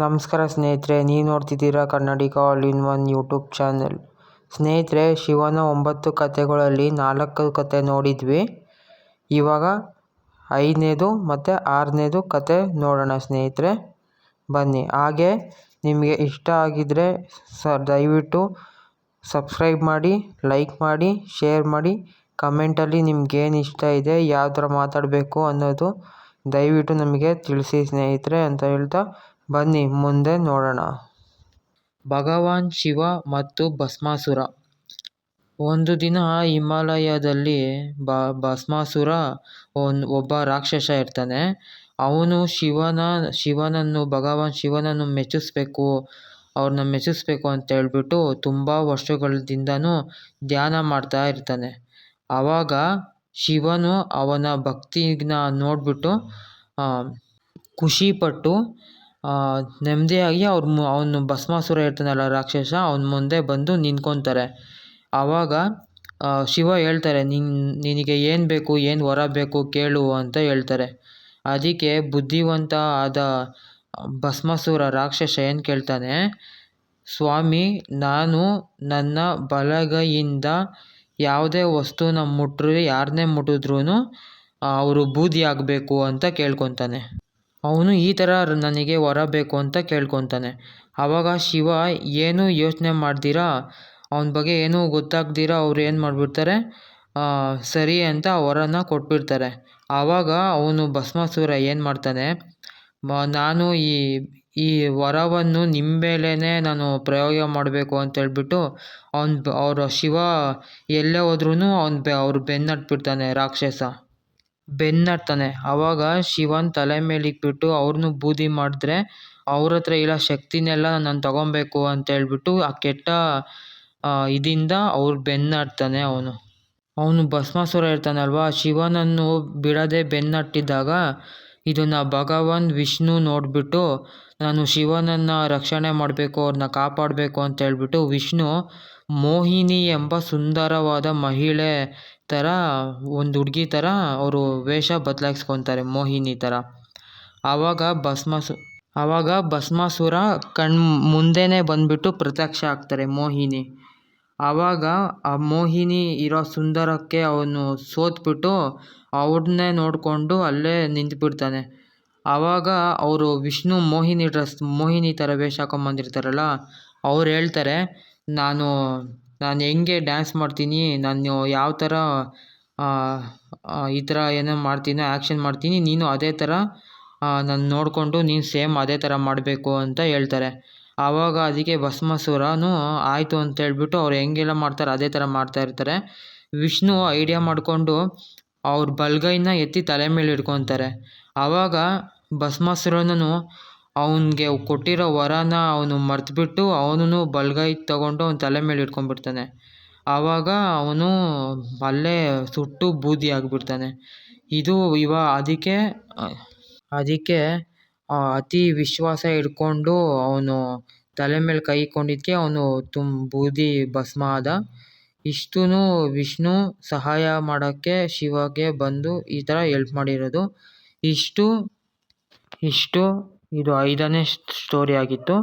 ನಮಸ್ಕಾರ ಸ್ನೇಹಿತರೆ, ನೀವು ನೋಡ್ತಿದ್ದೀರಾ Kannadiga all in one YouTube channel. ಸ್ನೇಹಿತರೆ, ಶಿವನ ಒಂಬತ್ತು ಕಥೆಗಳಲ್ಲಿ ನಾಲ್ಕು ಕತೆ ನೋಡಿದ್ವಿ. ಇವಾಗ ಐದನೇದು ಮತ್ತು ಆರನೇದು ಕತೆ ನೋಡೋಣ ಸ್ನೇಹಿತರೆ. ಬನ್ನಿ. ಹಾಗೆ ನಿಮಗೆ ಇಷ್ಟ ಆಗಿದ್ದರೆ ಸ, ದಯವಿಟ್ಟು ಸಬ್ಸ್ಕ್ರೈಬ್ ಮಾಡಿ, ಲೈಕ್ ಮಾಡಿ, ಶೇರ್ ಮಾಡಿ. ಕಮೆಂಟಲ್ಲಿ ನಿಮ್ಗೇನು ಇಷ್ಟ ಇದೆ ಯಾವ ಥರ ಮಾತಾಡಬೇಕು ಅನ್ನೋದು ದಯವಿಟ್ಟು ನಮಗೆ ತಿಳಿಸಿ ಸ್ನೇಹಿತರೆ ಅಂತ ಹೇಳ್ತಾ ಬನ್ನಿ, ಮುಂದೆ ನೋಡೋಣ. ಭಗವಾನ್ ಶಿವ ಮತ್ತು ಭಸ್ಮಾಸುರ. ಒಂದು ದಿನ ಹಿಮಾಲಯದಲ್ಲಿ ಬ, ಭಸ್ಮಾಸುರ ಒನ್, ಒಬ್ಬ ರಾಕ್ಷಸ ಇರ್ತಾನೆ. ಅವನು ಶಿವನ, ಶಿವನನ್ನು, ಭಗವಾನ್ ಶಿವನನ್ನು ಮೆಚ್ಚಿಸ್ಬೇಕು ಅವ್ರನ್ನ ಮೆಚ್ಚಿಸ್ಬೇಕು ಅಂತ ಹೇಳ್ಬಿಟ್ಟು ತುಂಬ ವರ್ಷಗಳಿಂದನೂ ಧ್ಯಾನ ಮಾಡ್ತಾ ಇರ್ತಾನೆ. ಆವಾಗ ಶಿವನು ಅವನ ಭಕ್ತಿನ ನೋಡಿಬಿಟ್ಟು ಖುಷಿಪಟ್ಟು ನೆಮ್ಮದಿಯಾಗಿ ಅವ್ರ ಮು, ಅವನು ಭಸ್ಮಾಸುರ ಇರ್ತಾನಲ್ಲ ರಾಕ್ಷಸ, ಅವನ ಮುಂದೆ ಬಂದು ನಿಂತ್ಕೊತಾರೆ. ಆವಾಗ ಶಿವ ಹೇಳ್ತಾರೆ, ನಿನ್, ನಿನಗೆ ಏನು ಬೇಕು, ಏನು ವರ ಬೇಕು ಕೇಳು ಅಂತ ಹೇಳ್ತಾರೆ. ಅದಕ್ಕೆ ಬುದ್ಧಿವಂತ ಆದ ಭಸ್ಮಾಸುರ ರಾಕ್ಷಸ ಏನು ಕೇಳ್ತಾನೆ, ಸ್ವಾಮಿ, ನಾನು ನನ್ನ ಬಲಗೈಯಿಂದ ಯಾವುದೇ ವಸ್ತುನ ಮುಟ್ಟರೆ ಯಾರನ್ನೇ ಮುಟ್ಟಿದ್ರೂ ಅವರು ಬೂದಿ ಆಗಬೇಕು ಅಂತ ಕೇಳ್ಕೊತಾನೆ. ಅವನು ಈ ಥರ ನನಗೆ ವರ ಬೇಕು ಅಂತ ಕೇಳ್ಕೊತಾನೆ. ಆವಾಗ ಶಿವ, ಏನು ಯೋಚನೆ ಮಾಡ್ದಿರ ಅವನ ಬಗ್ಗೆ ಏನೂ ಗೊತ್ತಾಗ್ದಿರ ಅವ್ರು ಏನು ಮಾಡಿಬಿಡ್ತಾರೆ? ಸರಿ ಅಂತ ಆ ವರನ ಕೊಟ್ಬಿಡ್ತಾರೆ. ಆವಾಗ ಅವನು ಭಸ್ಮಾಸುರ ಏನು ಮಾಡ್ತಾನೆ? ನಾನು ಈ ಈ ವರವನ್ನು ನಿಮ್ಮ ಮೇಲೇ ನಾನು ಪ್ರಯೋಗ ಮಾಡಬೇಕು ಅಂತೇಳ್ಬಿಟ್ಟು ಅವ್ನು ಅವರ ಶಿವ ಎಲ್ಲೇ ಹೋದ್ರೂ ಅವ್ನು ಬೆ, ಅವ್ರು ಬೆನ್ನಟ್ಬಿಡ್ತಾನೆ ರಾಕ್ಷಸ. ಬೆನ್ನಟ್ತಾನೆ ಆವಾಗ ಶಿವನ ತಲೆ ಮೇಲೆ ಇಟ್ಬಿಟ್ಟು ಅವ್ರನ್ನೂ ಬೂದಿ ಮಾಡಿದ್ರೆ, ಅವ್ರ ಹತ್ರ ಇರೋ ಶಕ್ತಿನೆಲ್ಲ ನಾನು ತಗೊಬೇಕು ಅಂತೇಳ್ಬಿಟ್ಟು ಆ ಕೆಟ್ಟ ಇದಿಂದ ಅವ್ರ ಬೆನ್ನಟ್ತಾನೆ ಅವನು. ಅವನು ಭಸ್ಮಾಸುರ ಇರ್ತಾನಲ್ವಾ? ಶಿವನನ್ನು ಬಿಡದೆ ಬೆನ್ನಟ್ಟಿದಾಗ ಇದನ್ನು ಭಗವಾನ್ ವಿಷ್ಣು ನೋಡಿಬಿಟ್ಟು, ನಾನು ಶಿವನನ್ನು ರಕ್ಷಣೆ ಮಾಡಬೇಕು ಅವ್ರನ್ನ ಕಾಪಾಡಬೇಕು ಅಂತೇಳ್ಬಿಟ್ಟು ವಿಷ್ಣು ಮೋಹಿನಿ ಎಂಬ ಸುಂದರವಾದ ಮಹಿಳೆ ಥರ ಒಂದು ಹುಡುಗಿ ಥರ ಅವರು ವೇಷ ಬದಲಾಯಿಸ್ಕೊತಾರೆ ಮೋಹಿನಿ ಥರ ಆವಾಗ ಭಸ್ಮಾಸು ಆವಾಗ ಭಸ್ಮಾಸುರ ಕಣ್ಣು ಮುಂದೆನೇ ಬಂದುಬಿಟ್ಟು ಪ್ರತ್ಯಕ್ಷ ಆಗ್ತಾರೆ ಮೋಹಿನಿ. ಆವಾಗ ಆ ಮೋಹಿನಿ ಇರೋ ಸುಂದರಕ್ಕೆ ಅವನು ಸೋತ್ಬಿಟ್ಟು ಅವ್ರನ್ನೇ ನೋಡಿಕೊಂಡು ಅಲ್ಲೇ ನಿಂತುಬಿಡ್ತಾನೆ. ಆವಾಗ ಅವರು ವಿಷ್ಣು ಮೋಹಿನಿ ಡ್ರೆಸ್, ಮೋಹಿನಿ ಥರ ವೇಷ ಹಾಕೊಂಬಂದಿರ್ತಾರಲ್ಲ, ಅವ್ರು ಹೇಳ್ತಾರೆ ನಾನು ನಾನು ಹೆಂಗೆ ಡ್ಯಾನ್ಸ್ ಮಾಡ್ತೀನಿ, ನಾನು ಯಾವ ಥರ ಈ ಥರ ಏನೋ ಮಾಡ್ತೀನೋ ಆ್ಯಕ್ಷನ್ ಮಾಡ್ತೀನಿ, ನೀನು ಅದೇ ಥರ ನಾನು ನೋಡಿಕೊಂಡು ನೀನು ಸೇಮ್ ಅದೇ ಥರ ಮಾಡಬೇಕು ಅಂತ ಹೇಳ್ತಾರೆ. ಆವಾಗ ಅದಕ್ಕೆ ಭಸ್ಮಸುರನು ಆಯಿತು ಅಂತ ಹೇಳ್ಬಿಟ್ಟು ಅವ್ರು ಹೆಂಗೆಲ್ಲ ಮಾಡ್ತಾರೆ, ಅದೇ ಥರ ಮಾಡ್ತಾ ಇರ್ತಾರೆ. ವಿಷ್ಣು ಐಡಿಯಾ ಮಾಡಿಕೊಂಡು ಅವ್ರ ಬಲ್ಗೈನ ಎತ್ತಿ ತಲೆ ಮೇಲೆ ಇಟ್ಕೊತಾರೆ. ಆವಾಗ ಭಸ್ಮಾಸುರನು ಅವನಿಗೆ ಕೊಟ್ಟಿರೋ ವರನ ಅವನು ಮರ್ತುಬಿಟ್ಟು ಅವನು ಬಲಗೈ ತಗೊಂಡು ಅವ್ನ ತಲೆ ಮೇಲೆ ಇಟ್ಕೊಂಡ್ಬಿಡ್ತಾನೆ. ಆವಾಗ ಅವನು ಅಲ್ಲೇ ಸುಟ್ಟು ಬೂದಿ ಆಗಿಬಿಡ್ತಾನೆ. ಇದು ಇವ ಅದಕ್ಕೆ ಅದಕ್ಕೆ ಅತಿ ವಿಶ್ವಾಸ ಇಟ್ಕೊಂಡು ಅವನು ತಲೆ ಮೇಲೆ ಕೈ ಇಕ್ಕೊಂಡಿದ್ದಕ್ಕೆ ಅವನು ತುಂಬ ಬೂದಿ ಭಸ್ಮ ಆದ. ಇಷ್ಟೂ ವಿಷ್ಣು ಸಹಾಯ ಮಾಡೋಕ್ಕೆ ಶಿವಗೆ ಬಂದು ಈ ಥರ ಎಲ್ಪ್ ಮಾಡಿರೋದು. ಇಷ್ಟು ಇಷ್ಟು ಇದು ಐದನೇ ಸ್ಟೋರಿ ಆಗಿತ್ತು.